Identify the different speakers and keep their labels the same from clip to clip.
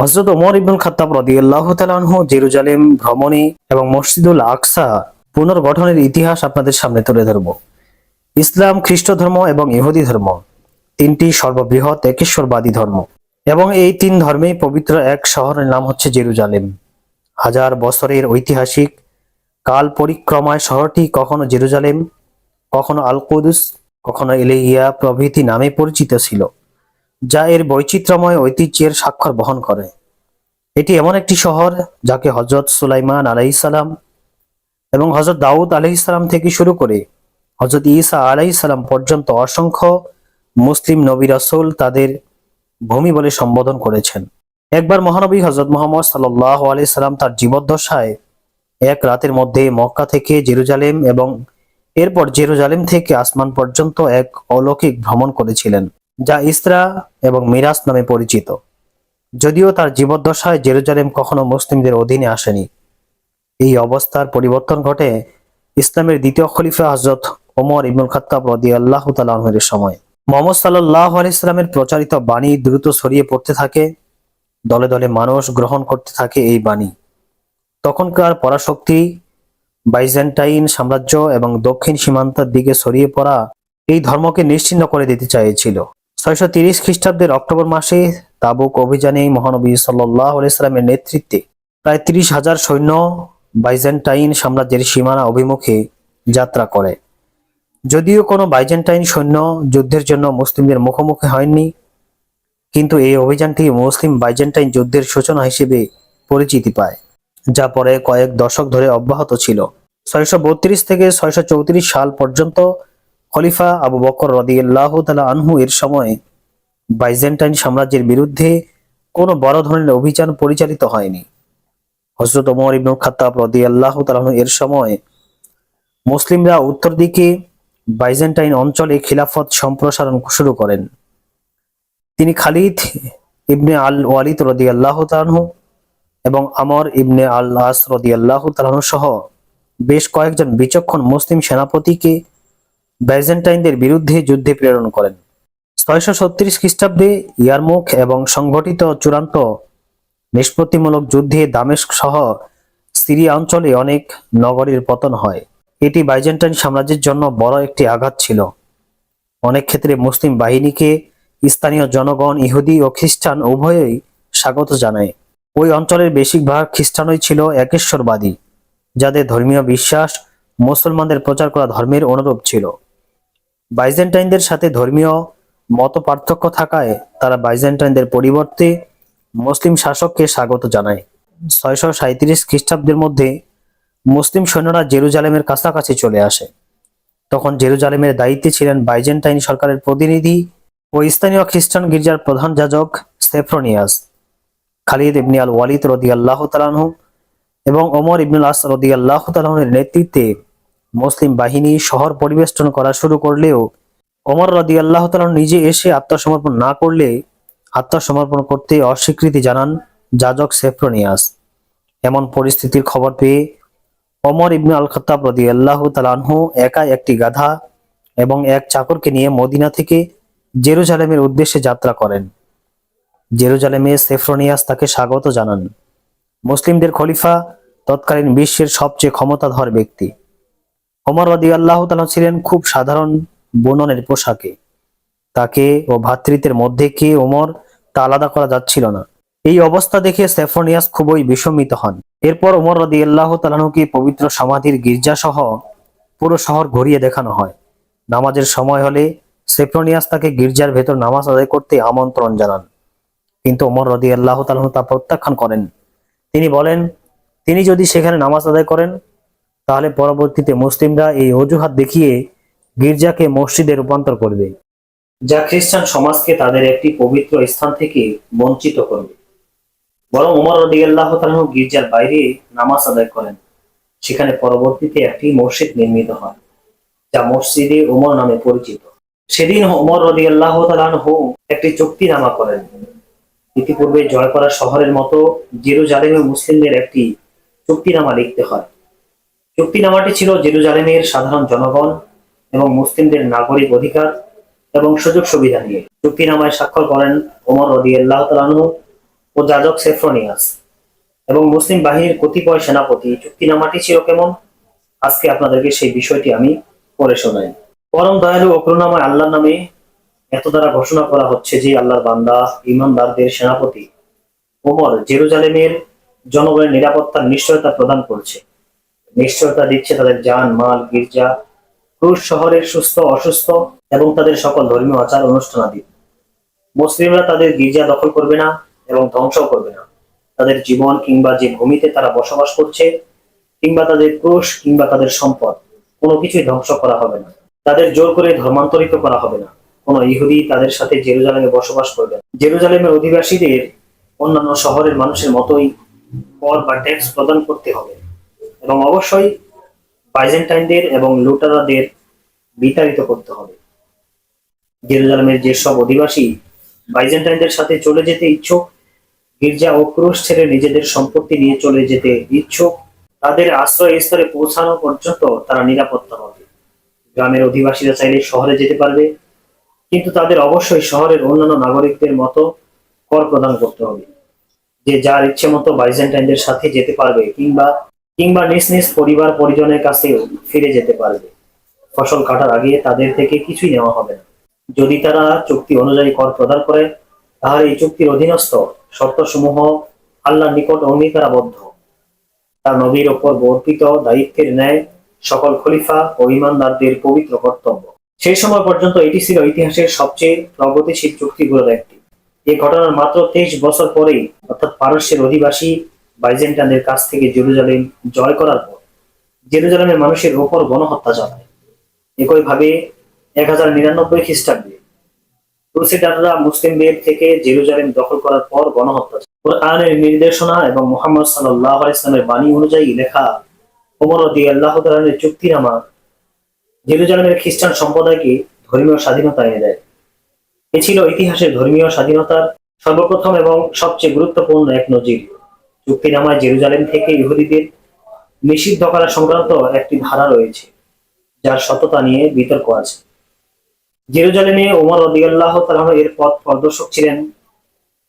Speaker 1: হজরত ওমর ইবনুল খাত্তাব রদিয়াল্লাহ তালাহ জেরুজালেম ভ্রমণে এবং মসজিদুল আকসা পুনর্গঠনের ইতিহাস আপনাদের সামনে তুলে ধরব। ইসলাম খ্রিস্ট ধর্ম এবং ইহুদি ধর্ম তিনটি সর্ববৃহৎ একেশ্বরবাদী ধর্ম এবং এই তিন ধর্মেই পবিত্র এক শহরের নাম হচ্ছে জেরুজালেম। হাজার বছরের ঐতিহাসিক কাল পরিক্রমায় শহরটি কখনো জেরুজালেম, কখনো আলকুদুস, কখনো এলেহিয়া প্রভৃতি নামে পরিচিত ছিল। যা এর বৈচিত্র্যময় ঐতিহ্যের স্বাক্ষর বহন করে। এটি এমন একটি শহর যাকে হজরত সুলাইমান আলাইসালাম এবং হজরত দাউদ আলাইসালাম থেকে শুরু করে হজরত ঈসা আলাইসালাম পর্যন্ত অসংখ্য মুসলিম নবী রাসূল তাদের ভূমি বলে সম্বোধন করেছেন। একবার মহানবী হজরত মোহাম্মদ সাল্লাহ আলাইসাল্লাম তার জীবদ্দশায় এক রাতের মধ্যে মক্কা থেকে জেরুজালেম এবং এরপর জেরুজালেম থেকে আসমান পর্যন্ত এক অলৌকিক ভ্রমণ করেছিলেন। যা ইসরা এবং মিরাজ নামে পরিচিত। যদিও তার জীবদ্দশায় জেরুজালেম কখনো মুসলিমদের অধীনে আসেনি। এই অবস্থার পরিবর্তন ঘটে ইসলামের দ্বিতীয় খলিফা হজরত ওমর ইবনুল খাত্তাব রদি আল্লাহ তালের সময়। মোহাম্মদ সাল্লাহ আলাইস্লামের প্রচারিত বাণী দ্রুত ছড়িয়ে পড়তে থাকে, দলে দলে মানুষ গ্রহণ করতে থাকে এই বাণী। তখনকার পরাশক্তি, বাইজেন্টাইন সাম্রাজ্য এবং দক্ষিণ সীমান্তের দিকে ছড়িয়ে পড়া এই ধর্মকে নিশ্চিহ্ন করে দিতে চাইছিল। ছয়শো তিরিশ খ্রিস্টাব্দের অক্টোবর মাসে তাবুক অভিযানে মহানবী সাল্লাহ আলাইস্লামের নেতৃত্বে প্রায় তিরিশ হাজার সৈন্য বাইজেন্টাইন সাম্রাজ্যের সীমানা অভিমুখে যাত্রা করে। যদিও কোনো বাইজেন্টাইন সৈন্য যুদ্ধের জন্য মুসলিমদের মুখোমুখি হয়নি, কিন্তু এই অভিযানটি মুসলিম বাইজেন্টাইন যুদ্ধের সূচনা হিসেবে পরিচিতি পায়, যা পরে কয়েক দশক ধরে অব্যাহত ছিল। ছয়শো বত্রিশ থেকে ছয়শো চৌত্রিশ সাল পর্যন্ত খলিফা আবু বকর রদিয়াল্লাহ তালা আনহু এর সময় বাইজেন্টাইন সাম্রাজ্যের বিরুদ্ধে কোনো বড় ধরনের অভিযান পরিচালিত হয়নি। হজরত ওমর ইবনুল খাত্তাব রদিয়াল্লাহ তালাহ এর সময় মুসলিমরা উত্তর দিকে বাইজেন্টাইন অঞ্চলে খিলাফত সম্প্রসারণ শুরু করেন। তিনি খালিদ ইবনে আল ওয়ালিদ রদি আল্লাহ তালাহু এবং আমর ইবনে আল আস রদি আল্লাহ তালাহু সহ বেশ কয়েকজন বিচক্ষণ মুসলিম সেনাপতিকে বাইজেন্টাইনদের বিরুদ্ধে যুদ্ধে প্রেরণ করেন। ছয়শো ছত্রিশ খ্রিস্টাব্দে ইয়ারমুখ এবং সংঘটিত চূড়ান্ত নিষ্পত্তিমূলক যুদ্ধে দামেস্ক সহ সিরিয়া অঞ্চলে অনেক নগরীর পতন হয়। এটি বাইজেন্টাইন সাম্রাজ্যের জন্য বড় একটি আঘাত ছিল। অনেক ক্ষেত্রে মুসলিম বাহিনীকে স্থানীয় জনগণ, ইহুদি ও খ্রিস্টান উভয়ই স্বাগত জানায়। ওই অঞ্চলের বেশিরভাগ খ্রিস্টানই ছিল একেশ্বরবাদী, যাদের ধর্মীয় বিশ্বাস, মুসলমানদের প্রচার করা ধর্মের অনুরূপ ছিল। বাইজেন্টাইনদের সাথে ধর্মীয় মত পার্থক্য থাকায় তারা বাইজেন্টাইনদের পরিবর্তে মুসলিম শাসককে স্বাগত জানায়। ছয়শো সাঁত্রিশ খ্রিস্টাব্দের মধ্যে মুসলিম সৈন্যরা জেরুজালেমের কাছাকাছি চলে আসে। তখন জেরুজালেমের দায়িত্বে ছিলেন বাইজেন্টাইন সরকারের প্রতিনিধি ও স্থানীয় খ্রিস্টান গির্জার প্রধান যাজক সেফ্রোনিয়াস, খালিদ ইবনে আল ওয়ালিদ রদি আল্লাহ তালানহু এবং ওমর ইবনুল আস রদি আল্লাহ তালাহের নেতৃত্বে মুসলিম বাহিনী শহর পরিবেষ্টন করা শুরু করলেও ওমর রদি আল্লাহ নিজে এসে আত্মসমর্পণ না করলে আত্মসমর্পণ করতে অস্বীকৃতি জানান যাজক সেফ্রোনিয়াস। এমন পরিস্থিতির খবর পেয়ে ওমর ইবনু আল খত্তাব রদি আল্লাহ তালানহু একা একটি গাধা এবং এক চাকরকে নিয়ে মদিনা থেকে জেরুজালেমের উদ্দেশ্যে যাত্রা করেন। জেরুজালেমে সেফ্রোনিয়াস তাকে স্বাগত জানান। মুসলিমদের খলিফা তৎকালীন বিশ্বের সবচেয়ে ক্ষমতাধর ব্যক্তি। ওমর রদি আল্লাহ তালা ছিলেন খুব সাধারণ বুননের পোশাকে। তাকে ও ভ্রাতৃত্বের মধ্যে কে ওমর তা আলাদা করা যাচ্ছিল না। এই অবস্থা দেখে সেফোনিয়াস খুবই বিস্মিত হন। এরপর ওমর রদি আল্লাহ তালানুকে পবিত্র সমাধির গির্জা সহ পুরো শহর ঘুরিয়ে দেখানো হয়। নামাজের সময় হলে সেফ্রোনিয়াস তাকে গির্জার ভেতর নামাজ আদায় করতে আমন্ত্রণ জানান। কিন্তু ওমর রদি আল্লাহ তালাহ তা প্রত্যাখ্যান করেন। তিনি বলেন, তিনি যদি সেখানে নামাজ আদায় করেন তাহলে পরবর্তীতে মুসলিমরা এই অজুহাত দেখিয়ে গির্জাকে মসজিদে রূপান্তর করবে। যা খ্রিস্টান সমাজকে তাদের একটি পবিত্র স্থান থেকে বঞ্চিত করবে। বরং উমর রদিয়াল্লাহ তালু গির্জার বাইরে নামাজ আদায় করেন। সেখানে পরবর্তীতে একটি মসজিদ নির্মিত হয়, যা মসজিদে উমর নামে পরিচিত। সেদিন উমর রদিয়াল্লাহ তালু একটি চুক্তিনামা করেন। ইতিপূর্বে জয় করা শহরের মতো জেরুজালেমে মুসলিমদের একটি চুক্তিনামা লিখতে হয়। চুক্তিনামাটি ছিল জেরুজালেমের সাধারণ জনগণ এবং মুসলিমদের নাগরিক অধিকার এবং সুযোগ সুবিধা নিয়ে। চুক্তিনামায় স্বাক্ষর করেন ওমর রদি আল্লাহ তালানু ও যাজক সেফ্রোনিয়াস এবং মুসলিম বাহিনীর কতিপয় সেনাপতি। চুক্তিনামাটি ছিল কেমন? আজকে আপনাদেরকে সেই বিষয়টি আমি পড়ে শোনাই। পরম দয়ালু ও করুণাময় আল্লাহর নামে এত দ্বারা ঘোষণা করা হচ্ছে যে আল্লাহর বান্দা, ইমানদারদের সেনাপতি ওমর জেরুজালেমের জনগণের নিরাপত্তার নিশ্চয়তা প্রদান করছে। নিশ্চয়তা দিচ্ছে তাদের যান মাল, গির্জা। ক্রুশ শহরের সুস্থ, অসুস্থ এবং তাদের সকল ধর্মীয় আচার অনুষ্ঠানাদি মুসলিমরা তাদের গির্জা দখল করবে না এবং ধ্বংস করবে না। তাদের জীবন কিংবা যে ভূমিতে তারা বসবাস করছে, কিংবা তাদের ক্রোশ কিংবা তাদের সম্পদ, কোনো কিছুই ধ্বংস করা হবে না। তাদের জোর করে ধর্মান্তরিত করা হবে না। কোনো ইহুদি তাদের সাথে জেরুজালেমে বসবাস করবে না। জেরুজালেমের অধিবাসীদের অন্যান্য শহরের মানুষের মতোই কর বা ট্যাক্স প্রদান করতে হবে। এবং অবশ্যই বাইজেন্টাইনদের এবং লুটারাদের বিতাড়িত করতে হবে। জেরুজালেমের যেসব অধিবাসী বাইজেন্টাইনদের সাথে চলে যেতে ইচ্ছুক, গির্জা ও ক্রুশ ছেড়ে নিজেদের সম্পত্তি নিয়ে চলে যেতে ইচ্ছুক, তাদের আশ্রয় স্তরে পৌঁছানো পর্যন্ত তারা নিরাপত্তা হবে গ্রামের অধিবাসীরা চাইলে শহরে যেতে পারবে, কিন্তু তাদের অবশ্যই শহরের অন্যান্য নাগরিকদের মতো কর প্রদান করতে হবে। যে যার ইচ্ছে মতো বাইজেন্টাইনদের সাথে যেতে পারবে কিংবা কিংবা নিজ নিজ পরিবার পরিজনের কাছেও ফিরে যেতে পারবে। ফসল কাটার আগে তাদের থেকে কিছুই নেওয়া হবে না। যদি তারা চুক্তি অনুযায়ী কর প্রদান করে, তাহলে এই চুক্তির অধীনস্থ শর্তসমূহ আল্লাহর নিকট অঙ্গীকারাবদ্ধ। তার নবীর ওপর বর্পিত দায়িত্বের ন্যায় সকল খলিফা ও ইমানদারদের পবিত্র কর্তব্য। সেই সময় পর্যন্ত এটি ছিল ইতিহাসের সবচেয়ে প্রগতিশীল চুক্তিগুলোর একটি। এই ঘটনার মাত্র তেইশ বছর পরেই, অর্থাৎ পারস্যের অধিবাসী বাইজেন্টানদের কাছ থেকে জেরুজালেম জয় করার পর জেরুজালেমের মানুষের ওপর গণহত্যা চালায়। একইভাবে এক হাজার নিরানব্বই খ্রিস্টাব্দে ক্রুসেডাররা মুসলিমদের থেকে জেরুজালেম দখল করার পর গণহত্যা কোরআনের নির্দেশনা এবং মোহাম্মদ সাল্লাহ ইসলামের বাণী অনুযায়ী লেখা ওমর দি আল্লাহ তালানের চুক্তিনামা জেরুজালেমের খ্রিস্টান সম্প্রদায়কে ধর্মীয় স্বাধীনতা এনে দেয়। এ ছিল ইতিহাসের ধর্মীয় স্বাধীনতার সর্বপ্রথম এবং সবচেয়ে গুরুত্বপূর্ণ এক নজির। চুক্তিনামায় জেরুজালেম থেকে ইহুদিদের নিষিদ্ধ করা সংক্রান্ত একটি ধারা রয়েছে, যার সততা নিয়ে বিতর্ক আছে। জেরুজালেমে ওমর রদিয়াল্লাহ তালাহ এর পথ প্রদর্শক ছিলেন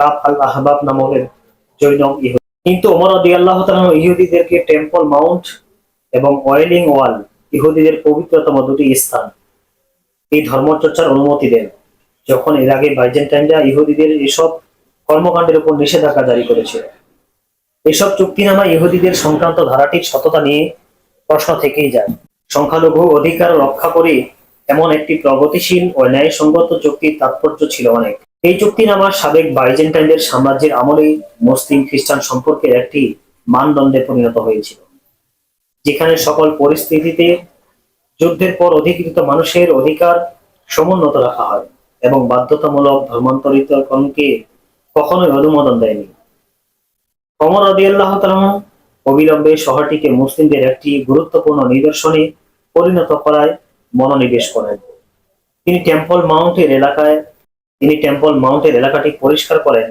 Speaker 1: কাপ আল আহবাব নামক এক জৈন কিন্তু ওমর রদিয়াল্লাহ তালাহ ইহুদিদেরকে টেম্পল মাউন্ট এবং অয়েলিং ওয়াল ইহুদিদের পবিত্রতম দুটি স্থান। এই ধর্মচর্চার অনুমতি দেন। যখন এর আগে বাইজেন্টাইনরা ইহুদিদের এসব কর্মকাণ্ডের উপর নিষেধাজ্ঞা জারি করেছিল এসব চুক্তিনামা ইহুদিদের সংক্রান্ত ধারাটির সততা নিয়ে প্রশ্ন থেকেই যায়। সংখ্যালঘু অধিকার রক্ষা করে এমন একটি প্রগতিশীল ও ন্যায়সঙ্গত চুক্তির তাৎপর্য ছিল অনেক। এই চুক্তিনামা সাবেক বাইজেন্টাইনদের সাম্রাজ্যের আমলে মুসলিম খ্রিস্টান সম্পর্কের একটি মানদণ্ডে পরিণত হয়েছিল, যেখানে সকল পরিস্থিতিতে যুদ্ধের পর অধিকৃত মানুষের অধিকার সমুন্নত রাখা হয় এবং বাধ্যতামূলক ধর্মান্তরিতকরণকে কখনোই অনুমোদন দেয়নি। অমর রদিয়াল্লাহ অবিলম্বে শহরটিকে মুসলিমদের একটি গুরুত্বপূর্ণ নিদর্শনে পরিণত করায় মনোনিবেশ করেন। তিনি টেম্পল মাউন্টের এলাকায়, তিনি টেম্পল মাউন্টের এলাকাটি পরিষ্কার করেন,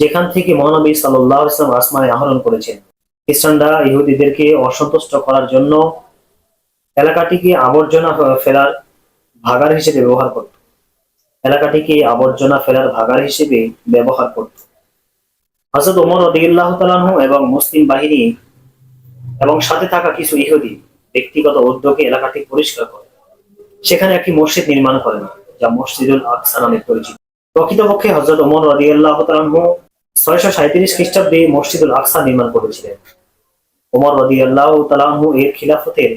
Speaker 1: যেখান থেকে মহানবী সাল্লাহ ইসলাম আসমানে আহরণ করেছেন। খ্রিস্টানরা ইহুদিদেরকে অসন্তুষ্ট করার জন্য এলাকাটিকে আবর্জনা ফেলার ভাগার হিসেবে ব্যবহার করত। এলাকাটিকে আবর্জনা ফেলার ভাগার হিসেবে ব্যবহার করত। হজরত ওমর রদিল্লাহ তালাহ এবং মুসলিম বাহিনী এবং সাথে থাকা কিছু ইহুদি ব্যক্তিগত উদ্যোগে এলাকাটি পরিষ্কার করে। সেখানে একটি মসজিদ নির্মাণ করেন, যা মসজিদুল আকসা নামে পরিচিত। প্রকৃতপক্ষে হজরত ওমর রদিয়াল্লাহ তালাহ ছয়শো সাঁত্রিশ খ্রিস্টাব্দে মসজিদুল আকসা নির্মাণ করেছিলেন। ওমর রদিয়াল্লাহ তালাহ এর খিলাফতের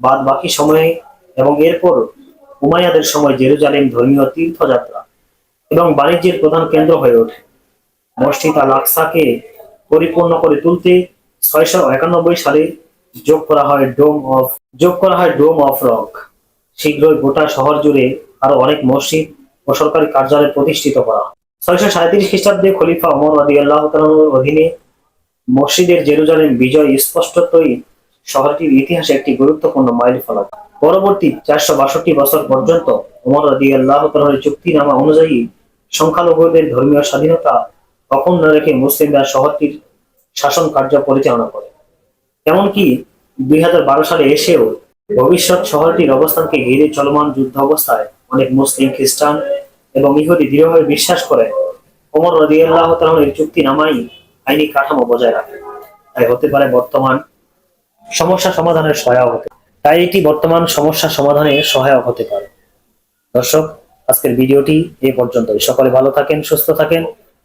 Speaker 1: বাদ বাকি সময়ে এবং এরপর উমাইয়াদের সময় জেরুজালেম ধর্মীয় তীর্থযাত্রা এবং বাণিজ্যের প্রধান কেন্দ্র হয়ে ওঠে। মসজিদ আল আকসাকে পরিপূর্ণ করে তুলতে ছয়শো একানব্বই সালে যোগ করা হয় ডোম অফ, যোগ করা হয় ডোম অফ রক। শীঘ্রই গোটা শহর জুড়ে আরও অনেক মসজিদ ও সরকারি কার্যালয় প্রতিষ্ঠিত করা ছয়শো সাঁত্রিশ খ্রিস্টাব্দে খলিফা ওমর আদি আল্লাহ অধীনে মসজিদের জেরুজালেম বিজয় স্পষ্টতই শহরটির ইতিহাসে একটি গুরুত্বপূর্ণ মাইল ফলক পরবর্তী চারশো বাষট্টি বছর পর্যন্ত ওমর আদি আল্লাহ চুক্তিনামা অনুযায়ী সংখ্যালঘুদের ধর্মীয় স্বাধীনতা অক্ষুণ্ণ রেখে মুসলিমরা শহরটির শাসন কার্য পরিচালনা করে। এমনকি দুই হাজার বারো সালে এসেও ভবিষ্যৎ শহরটির অবস্থানকে ঘিরে চলমান যুদ্ধ অবস্থায় অনেক মুসলিম, খ্রিস্টান এবং ইহুদি দৃঢ়ভাবে বিশ্বাস করে। ওমর রাদিয়াল্লাহু তাআলা এর চুক্তি নামাই আইনি কাঠামো বজায় রাখে। তাই হতে পারে বর্তমান সমস্যা সমাধানের সহায়ক হতে তাই এটি বর্তমান সমস্যা সমাধানে সহায়ক হতে পারে। দর্শক, আজকের ভিডিওটি এই পর্যন্তই। সকলে ভালো থাকেন, সুস্থ থাকেন।